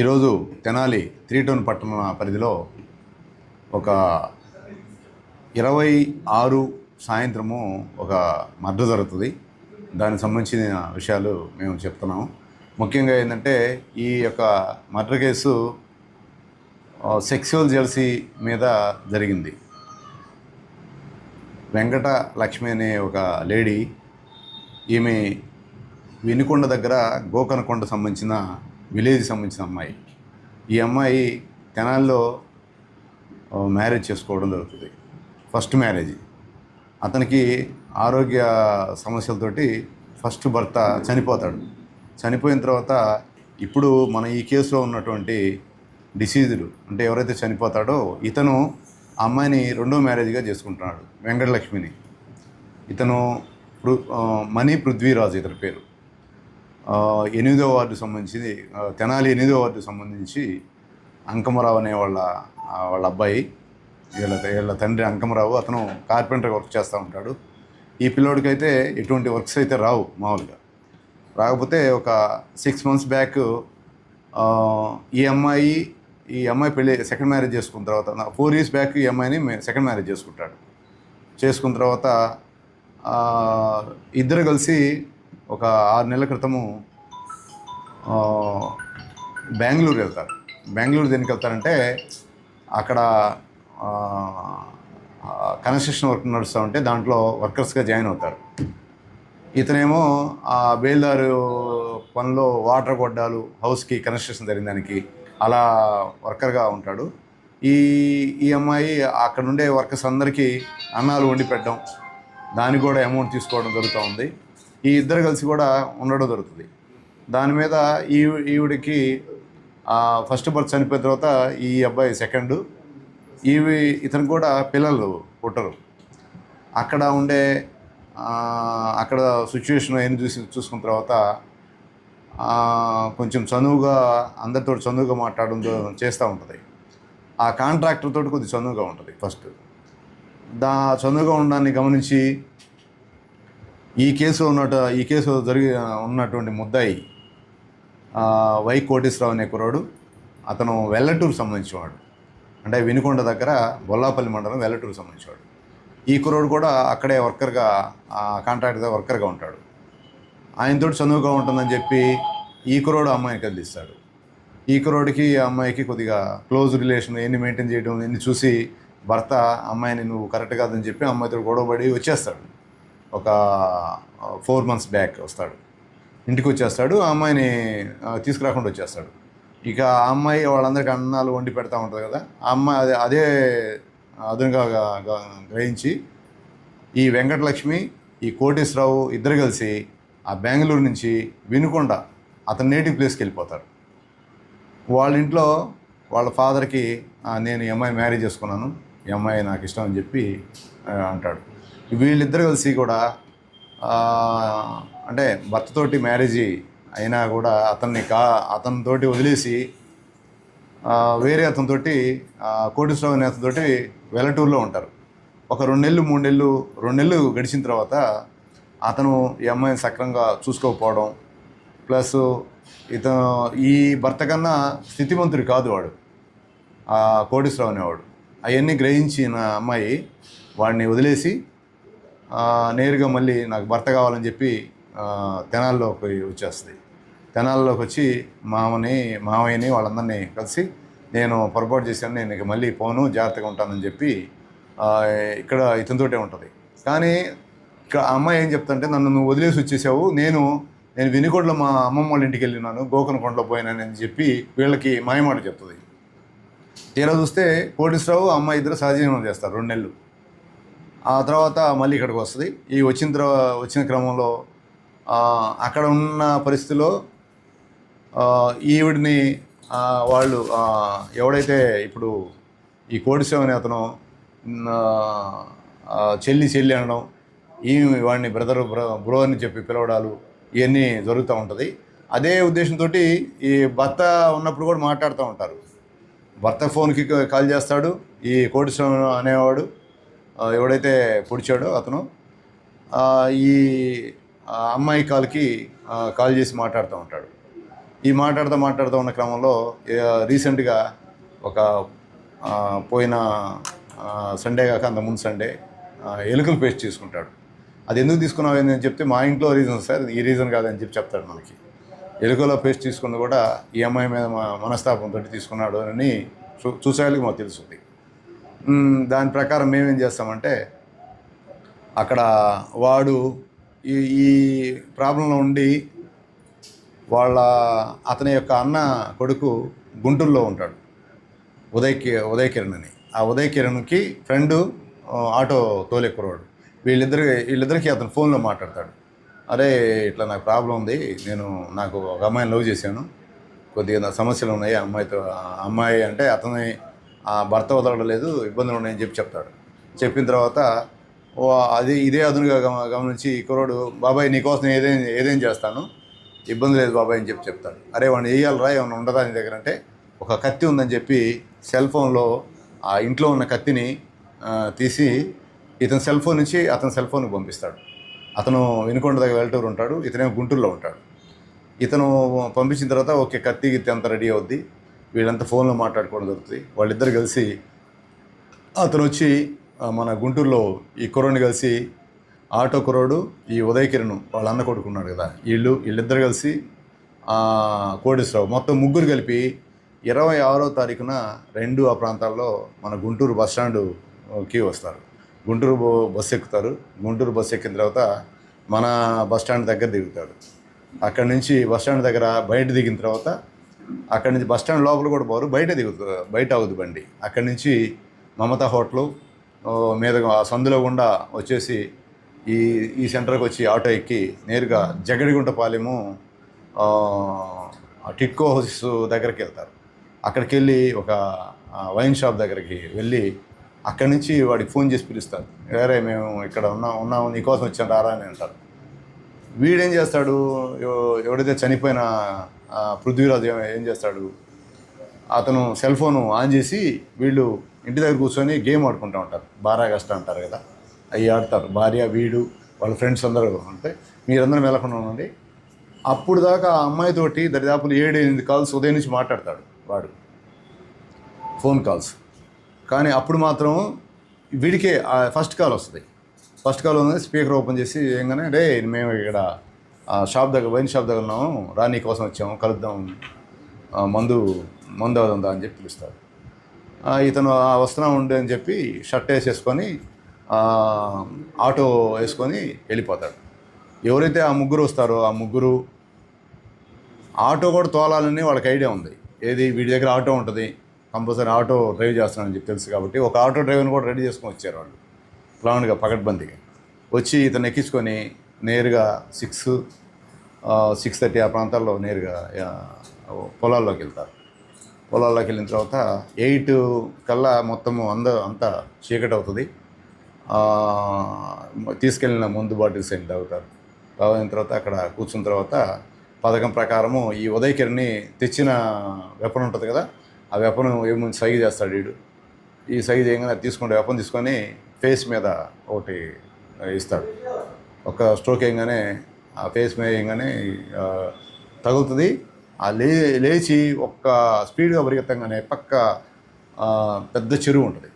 ఈరోజు Tenali three town పట్టణ పరిధిలో ఒక ఇరవై ఆరు సాయంత్రము ఒక మర్డర్ జరుగుతుంది. దానికి సంబంధించిన విషయాలు మేము చెప్తున్నాము. ముఖ్యంగా ఏంటంటే ఈ యొక్క మర్డర్ కేసు సెక్సువల్ జెల్సీ మీద జరిగింది. వెంకట లక్ష్మి అనే ఒక లేడీ ఈమె వినుకొండ దగ్గర గోకనకొండ సంబంధించిన విలేజ్కి సంబంధించిన అమ్మాయి. ఈ అమ్మాయి తెనాల్లో మ్యారేజ్ చేసుకోవడం జరుగుతుంది. First marriage. అతనికి ఆరోగ్య సమస్యలతోటి ఫస్ట్ భర్త చనిపోతాడు. చనిపోయిన తర్వాత ఇప్పుడు మన ఈ కేసులో ఉన్నటువంటి డిసీజుడు అంటే ఎవరైతే చనిపోతాడో ఇతను ఆ అమ్మాయిని రెండో మ్యారేజ్గా చేసుకుంటున్నాడు వెంకటలక్ష్మిని. ఇతను పృ మణి పృథ్వీరాజు ఇతని పేరు. ఎనిమిదో వార్డు సంబంధించింది తెనాలి ఎనిమిదో వార్డు సంబంధించి అంకమరావు అనే వాళ్ళ వాళ్ళ అబ్బాయి వీళ్ళ వీళ్ళ తండ్రి అంకమరావు అతను కార్పెంటర్ వర్క్ చేస్తూ ఉంటాడు. ఈ పిల్లోడికైతే ఎటువంటి వర్క్స్ అయితే రావు మామూలుగా. రాకపోతే ఒక సిక్స్ మంత్స్ బ్యాక్ ఈ అమ్మాయి ఈ అమ్మాయి పెళ్ళి సెకండ్ మ్యారేజ్ చేసుకున్న తర్వాత ఫోర్ ఇయర్స్ బ్యాక్ ఈ అమ్మాయిని సెకండ్ మ్యారేజ్ చేసుకుంటాడు. చేసుకున్న తర్వాత ఇద్దరు కలిసి ఒక ఆరు నెలల క్రితము బెంగళూరు వెళ్తారు. బెంగళూరు దేనికి వెళ్తారంటే అక్కడ కన్స్ట్రక్షన్ వర్క్ నడుస్తూ ఉంటే దాంట్లో వర్కర్స్గా జాయిన్ అవుతారు. ఇతనేమో ఆ బేల్దారు పనిలో వాటర్ గొడ్డాలు హౌస్కి కన్స్ట్రక్షన్ జరిగిన దానికి అలా వర్కర్గా ఉంటాడు. ఈ ఈ అమ్మాయి అక్కడ ఉండే వర్కర్స్ అందరికీ అన్నాలు వండి పెట్టడం దానికి కూడా అమౌంట్ తీసుకోవడం జరుగుతూ ఉంది. ఈ ఇద్దరు కలిసి కూడా ఉండడం జరుగుతుంది. దాని మీద ఈ ఈవిడికి ఫస్ట్ బర్త్ చనిపోయిన తర్వాత ఈ అబ్బాయి సెకండ్ ఇవి ఇతను కూడా పిల్లలు పుట్టరు. అక్కడ ఉండే అక్కడ సిచ్యువేషన్ ఏం చూసి చూసుకున్న తర్వాత కొంచెం చనువుగా అందరితో చనువుగా మాట్లాడడం చేస్తూ ఉంటుంది. ఆ కాంట్రాక్టర్ తోటి కొద్దిగా చనువుగా ఉంటుంది ఫస్ట్. దా చనువుగా ఉండడాన్ని గమనించి ఈ కేసు ఉన్నట్టు ఈ కేసు జరిగి ఉన్నటువంటి ముద్దాయి వై కోటేశ్వరరావు అనే కుర్రాడు అతను వెల్లటూరు సంబంధించినవాడు. అంటే వినుకొండ దగ్గర బొల్లాపల్లి మండలం వెల్లటూరు సంబంధించినవాడు. ఈ కుర్రోడు కూడా అక్కడే వర్కర్గా కాంట్రాక్ట్గా వర్కర్గా ఉంటాడు. ఆయనతో చనువుగా ఉంటుందని చెప్పి ఈ కుర్రోడు అమ్మాయిని కదిలిస్తాడు. ఈ కుర్రోడికి అమ్మాయికి కొద్దిగా క్లోజ్ రిలేషన్ ఎన్ని మెయింటైన్ చేయడం ఎన్ని చూసి భర్త అమ్మాయిని నువ్వు కరెక్ట్ కాదని చెప్పి అమ్మాయితో గొడవపడి వచ్చేస్తాడు. ఒక ఫోర్ మంత్స్ బ్యాక్ వస్తాడు. ఇంటికి వచ్చేస్తాడు ఆ అమ్మాయిని తీసుకురాకుండా వచ్చేస్తాడు. ఇక ఆ అమ్మాయి వాళ్ళందరికీ అన్నాలు వండి పెడతా ఉంటుంది కదా ఆ అమ్మాయి అదే అదే అదునుగా గ్రహించి ఈ వెంకటలక్ష్మి ఈ కోటేశ్వరరావు ఇద్దరు కలిసి ఆ బెంగళూరు నుంచి వినుకొండ అతని నేటివ్ ప్లేస్కి వెళ్ళిపోతారు. వాళ్ళ ఇంట్లో వాళ్ళ ఫాదర్కి నేను ఈ అమ్మాయి మ్యారేజ్ చేసుకున్నాను ఈ అమ్మాయి నాకు ఇష్టం అని చెప్పి అంటాడు. వీళ్ళిద్దరు కలిసి కూడా అంటే భర్తతోటి మ్యారేజ్ అయినా కూడా అతన్ని కా అతనితోటి వదిలేసి వేరే అతనితోటి ఆ, కోటేశ్వరరావు అనే అతనితోటి వెలటూరులో ఉంటారు. ఒక రెండు నెలలు మూడు నెలలు రెండు నెలలు గడిచిన తర్వాత అతను ఈ అమ్మాయిని సక్రంగా చూసుకోకపోవడం ప్లస్ ఇతను ఈ భర్త కన్నా స్థితిమంతుడు కాదు వాడు ఆ కోటేశ్వరరావు అనేవాడు. అవన్నీ గ్రహించిన అమ్మాయి వాడిని వదిలేసి నేరుగా మళ్ళీ నాకు భర్త కావాలని చెప్పి తెనాల్లోకి వచ్చేస్తుంది. తెనాల్లోకి వచ్చి మామని మామయ్యని వాళ్ళందరినీ కలిసి నేను పొరపాటు చేశాను నేను ఇక మళ్ళీ పోను జాగ్రత్తగా ఉంటానని చెప్పి ఇక్కడ ఇతనితోటే ఉంటుంది. కానీ ఇక్కడ అమ్మాయి ఏం చెప్తుంటే నన్ను నువ్వు వదిలేసి వచ్చేసావు నేను నేను వినికొండలో మా అమ్మమ్మ వాళ్ళ ఇంటికి వెళ్ళినాను గోకనకొండలో పోయినానని చెప్పి వీళ్ళకి మాయమాట చెప్తుంది. తీరా చూస్తే కోటేశ్వరరావు అమ్మాయి ఇద్దరు సహజీవనం చేస్తారు రెండు నెలలు. ఆ తర్వాత మళ్ళీ ఇక్కడికి వస్తుంది. ఈ వచ్చిన తర్వాత వచ్చిన క్రమంలో అక్కడ ఉన్న పరిస్థితిలో ఈవిడిని వాళ్ళు ఎవడైతే ఇప్పుడు ఈ కోడిసేవ అనే అతను చెల్లి చెల్లి అనడం ఈ వాడిని బ్రదర్ బ్రో అని చెప్పి పిలవడాలు ఇవన్నీ జరుగుతూ ఉంటుంది. అదే ఉద్దేశంతో ఈ భర్త ఉన్నప్పుడు కూడా మాట్లాడుతూ ఉంటారు. భర్త ఫోన్కి కాల్ చేస్తాడు. ఈ కోటేశ్వరం అనేవాడు ఎవడైతే పొడిచాడో అతను ఈ అమ్మాయి కాల్కి కాల్ చేసి మాట్లాడుతూ ఉంటాడు. ఈ మాట్లాడుతూ మాట్లాడుతూ ఉన్న క్రమంలో రీసెంట్గా ఒక పోయిన సండే కాక అంత ముందు సండే ఎలుకలు పేస్ట్ తీసుకుంటాడు అది ఎందుకు తీసుకున్నావు అని చెప్తే మా ఇంట్లో రీజన్ సార్ ఈ రీజన్ కాదని చెప్పి చెప్తాడు మనకి. ఎలుకలో పేస్ట్ తీసుకున్నది కూడా ఈ అమ్మాయి మీద మా మనస్తాపంతో తీసుకున్నాడు అని చూ- చూసేవాళ్ళకి మాకు తెలుస్తుంది దాని ప్రకారం మేమేం చేస్తామంటే అక్కడ వాడు ఈ ఈ ప్రాబ్లంలో ఉండి వాళ్ళ అతని యొక్క అన్న కొడుకు గుంటూరులో ఉంటాడు. ఉదయ్ ఉదయ ఉదయ్ కిరణ్ అని ఆ ఉదయ్ కిరణ్కి ఫ్రెండు ఆటో తోలే కురవాడు వీళ్ళిద్దరు వీళ్ళిద్దరికి అతను ఫోన్లో మాట్లాడతాడు. అరే ఇట్లా నాకు ప్రాబ్లం ఉంది. నేను నాకు ఒక అమ్మాయిని లవ్ చేశాను. కొద్దిగా సమస్యలు ఉన్నాయి. ఆ అమ్మాయితో అమ్మాయి అంటే అతని భర్త వదలలేదు ఇబ్బందులు ఉన్నాయని చెప్పి చెప్తాడు. చెప్పిన తర్వాత అది ఇదే అదునుగా గమ- గమనించి ఈ కుర్రోడు బాబాయ్ నీకోసం ఏదేం ఏదేం చేస్తాను ఇబ్బంది లేదు బాబాయ్ అని చెప్పి చెప్తాడు. అరే వాడిని వేయాలరా ఏమైనా ఉండదా నీ దగ్గర? అంటే ఒక కత్తి ఉందని చెప్పి సెల్ ఫోన్లో ఆ ఇంట్లో ఉన్న కత్తిని తీసి ఇతని సెల్ ఫోన్ నుంచి అతని సెల్ ఫోన్కి పంపిస్తాడు. అతను వినుకొండ దగ్గర వెల్టూరు ఉంటాడు ఇతనే గుంటూరులో ఉంటాడు. ఇతను పంపించిన తర్వాత ఓకే కత్తి గిత్తి అంత రెడీ అవుద్ది. వీళ్ళంతా ఫోన్లో మాట్లాడుకోవడం దొరుకుతుంది వాళ్ళిద్దరు కలిసి అతను వచ్చి మన గుంటూరులో ఈ కుర్రోడిని కలిసి ఆటో కుర్రోడు ఈ ఉదయ్ కిరణ్ వాళ్ళ అన్న కొడుకున్నాడు కదా వీళ్ళు వీళ్ళిద్దరు కలిసి కోటేశ్వరరావు మొత్తం ముగ్గురు కలిపి ఇరవై ఆరో తారీఖున రెండు ఆ ప్రాంతాల్లో మన గుంటూరు బస్ స్టాండుకి వస్తారు. గుంటూరు బస్సు ఎక్కుతారు. గుంటూరు బస్సు ఎక్కిన తర్వాత మన బస్ స్టాండ్ దగ్గర దిగుతాడు అక్కడి నుంచి బస్ స్టాండ్ దగ్గర బయట దిగిన తర్వాత అక్కడి నుంచి బస్ స్టాండ్ లోపల కూడా పోరు. బయట దిగుతుంది బయట అవుతుంది బండి. అక్కడి నుంచి మమతా హోటల్ మీద ఆ సందులో గుండా వచ్చేసి ఈ ఈ సెంటర్కి వచ్చి ఆటో ఎక్కి నేరుగా జగడిగుంటపాలెము ఆ, ఆ టిట్కో దగ్గరికి వెళ్తారు. అక్కడికి వెళ్ళి ఒక వైన్ షాప్ దగ్గరికి వెళ్ళి అక్కడి నుంచి వాడికి ఫోన్ చేసి పిలుస్తారు. వేరే మేము ఇక్కడ ఉన్నాం ఉన్నాము నీకోసం వచ్చాను రారా అని అంటారు. వీడేం చేస్తాడు? ఎవడైతే చనిపోయిన పృథ్వీరాజు ఏం- చేస్తాడు? అతను సెల్ ఫోన్ ఆన్ చేసి వీళ్ళు ఇంటి దగ్గర కూర్చొని గేమ్ ఆడుకుంటూ ఉంటారు. బారా కష్ట అంటారు కదా అవి ఆడతారు. భార్య వీడు వాళ్ళ ఫ్రెండ్స్ అందరూ అంటే మీరందరూ మెలకుండా ఉండండి. అప్పుడు దాకా ఆ అమ్మాయితోటి దరిదాపులు ఏడు ఎనిమిది కాల్స్ ఉదయం నుంచి మాట్లాడతాడు వాడు. Phone calls. కానీ అప్పుడు మాత్రం వీడికే ఫస్ట్ కాల్ వస్తుంది. ఫస్ట్ కాల్ ఉంది స్పీకర్ ఓపెన్ చేసి ఏంగానే రే మేము ఇక్కడ షాప్ దగ్గర వైన్ షాప్ దగ్గర ఉన్నాము. రాణి కోసం వచ్చాము. కలుద్దాం. మందు మందు అవుతుందా అని చెప్పి పిలుస్తాడు ఇతను "ఆ, వస్త్రం ఉండే అని చెప్పి షర్ట్ వేసేసుకొని ఆటో వేసుకొని వెళ్ళిపోతాడు. ఎవరైతే ఆ ముగ్గురు వస్తారో ఆ ముగ్గురు ఆటో కూడా తోలాలని వాళ్ళకి ఐడియా ఉంది. ఏది వీడి దగ్గర ఆటో ఉంటుంది కంపల్సరీ ఆటో డ్రైవ్ చేస్తానని చెప్పి తెలుసు కాబట్టి ఒక ఆటో డ్రైవర్ని కూడా రెడీ చేసుకొని వచ్చారు వాళ్ళు. ప్లాన్గా పకడ్బందీగా. వచ్చి ఇతను ఎక్కించుకొని నేరుగా సిక్స్ సిక్స్ థర్టీ ఆ ప్రాంతాల్లో నేరుగా పొలాల్లోకి వెళ్తారు. పొలాల్లోకి వెళ్ళిన తర్వాత ఎయిట్ కల్లా మొత్తము అంద అంతా చీకటి అవుతుంది తీసుకెళ్ళిన ముందు బాటిల్స్ ఏంటి తాగుతారు? తాగిన తర్వాత అక్కడ కూర్చున్న తర్వాత పథకం ప్రకారము ఈ ఉదయకిరణి తెచ్చిన వెపన్ ఉంటుంది కదా ఆ వెపన్ ఏముంది సైజ్ చేస్తాడు వీడు? ఈ సైజ్ ఏంగానే తీసుకుంటే వెపన్ తీసుకొని ఫేస్ మీద ఒకటి ఇస్తాడు. ఒక స్ట్రోక్ వేయగానే ఆ ఫేస్ వేయగానే ఆ, తగులుతుంది. ఆ లే లేచి ఒక్క స్పీడ్గా పరిగెత్తంగానే పక్క పెద్ద చెరువు ఉంటుంది.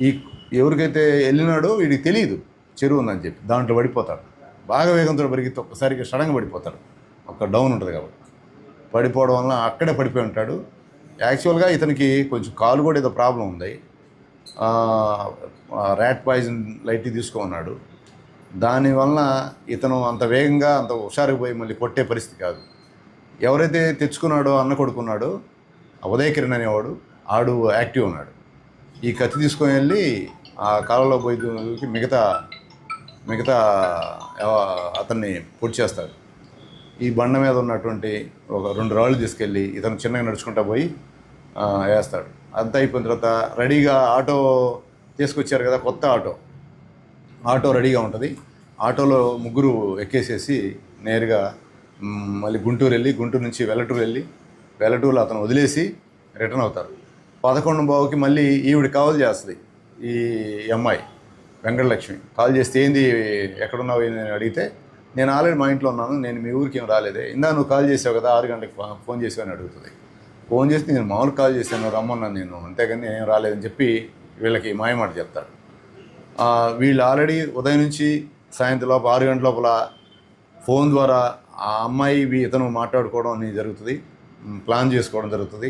ఈ ఎవరికైతే వెళ్ళినాడో వీడికి తెలియదు చెరువు ఉందని చెప్పి. దాంట్లో పడిపోతాడు. బాగా వేగంతో పరిగెత్తి ఒక్కసారికి సడన్గా పడిపోతాడు. ఒక డౌన్ ఉంటుంది కాబట్టి. పడిపోవడం వల్ల అక్కడే పడిపోయి ఉంటాడు. యాక్చువల్గా ఇతనికి కొంచెం కాలు కూడా ఏదో ప్రాబ్లం ఉంది. ర్యాట్ పాయిజన్ లైట్ తీసుకున్నాడు దానివలన ఇతను అంత వేగంగా అంత హుషారుకు పోయి మళ్ళీ కొట్టే పరిస్థితి కాదు. ఎవరైతే తెచ్చుకున్నాడో అన్న కొడుకున్నాడో ఆ ఉదయ కిరణ్ అనేవాడు ఆడు యాక్టివ్ ఉన్నాడు. ఈ కత్తి తీసుకొని వెళ్ళి ఆ కాలంలో పోయి మిగతా మిగతా అతన్ని పొడి చేస్తాడు. ఈ బండ మీద ఉన్నటువంటి ఒక రెండు రాళ్ళు తీసుకెళ్ళి ఇతను చిన్నగా నడుచుకుంటా పోయి వేస్తాడు. అంతా అయిపోయిన తర్వాత రెడీగా ఆటో తీసుకొచ్చారు కదా కొత్త ఆటో. ఆటో రెడీగా ఉంటుంది. ఆటోలో ముగ్గురు ఎక్కేసేసి నేరుగా మళ్ళీ గుంటూరు వెళ్ళి గుంటూరు నుంచి వెల్లటూరు వెళ్ళి వెల్లటూరులో అతను వదిలేసి రిటర్న్ అవుతారు. పదకొండు బావుకి మళ్ళీ ఈవిడ కాల్ చేస్తుంది ఈ అమ్మాయి వెంకటలక్ష్మి. కాల్ చేస్తే ఏంది ఎక్కడున్నావు? అని అడిగితే నేను ఆల్రెడీ మా ఇంట్లో ఉన్నాను నేను మీ ఊరికి ఏం రాలేదే. ఇందా నువ్వు కాల్ చేసావు కదా ఆరు గంటలకు ఫోన్ చేసావు అని అడుగుతుంది. ఫోన్ చేసి నేను మామూలు కాల్ చేశాను రమ్మన్నాను నేను అంతేగాని నేను ఏం రాలేదని చెప్పి వీళ్ళకి మాయమాట చెప్తారు. వీళ్ళు ఆల్రెడీ ఉదయం నుంచి సాయంత్రం లోపు ఆరు గంటల లోపల ఫోన్ ద్వారా ఆ అమ్మాయి ఇతను మాట్లాడుకోవడం అనేది జరుగుతుంది. ప్లాన్ చేసుకోవడం జరుగుతుంది.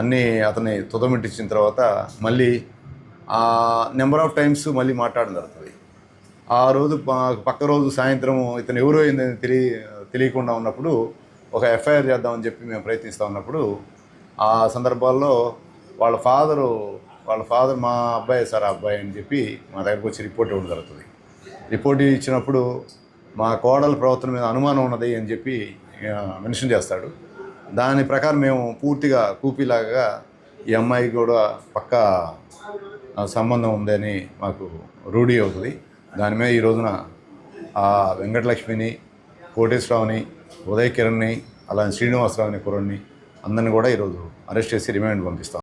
అన్నీ అతన్ని తుదమిట్టించిన తర్వాత మళ్ళీ ఆ నెంబర్ ఆఫ్ టైమ్స్ మళ్ళీ మాట్లాడడం జరుగుతుంది. ఆ రోజు పక్క రోజు సాయంత్రం ఇతను ఎవరో ఏందని తెలియ తెలియకుండా ఉన్నప్పుడు ఒక ఎఫ్ఐఆర్ చేద్దామని చెప్పి మేము ప్రయత్నిస్తూ ఉన్నప్పుడు ఆ సందర్భాల్లో వాళ్ళ ఫాదరు వాళ్ళ ఫాదర్ మా అబ్బాయి సార్ ఆ అబ్బాయి అని చెప్పి మా దగ్గరకు వచ్చి రిపోర్ట్ ఇవ్వడం జరుగుతుంది. రిపోర్ట్ ఇచ్చినప్పుడు మా కోడల ప్రవర్తన మీద అనుమానం ఉన్నది అని చెప్పి మెన్షన్ చేస్తాడు. దాని ప్రకారం మేము పూర్తిగా కూపీలాగా ఈ అమ్మాయికి కూడా పక్క సంబంధం ఉందని మాకు రూఢీ అవుతుంది. దాని మీద ఈ రోజున ఆ వెంకటలక్ష్మిని కోటేశ్వరరావుని ఉదయ్ కిరణ్ని అలానే శ్రీనివాసరావుని కుర్రని అందరిని కూడా ఈరోజు అరెస్ట్ చేసి రిమాండ్ పంపిస్తాం.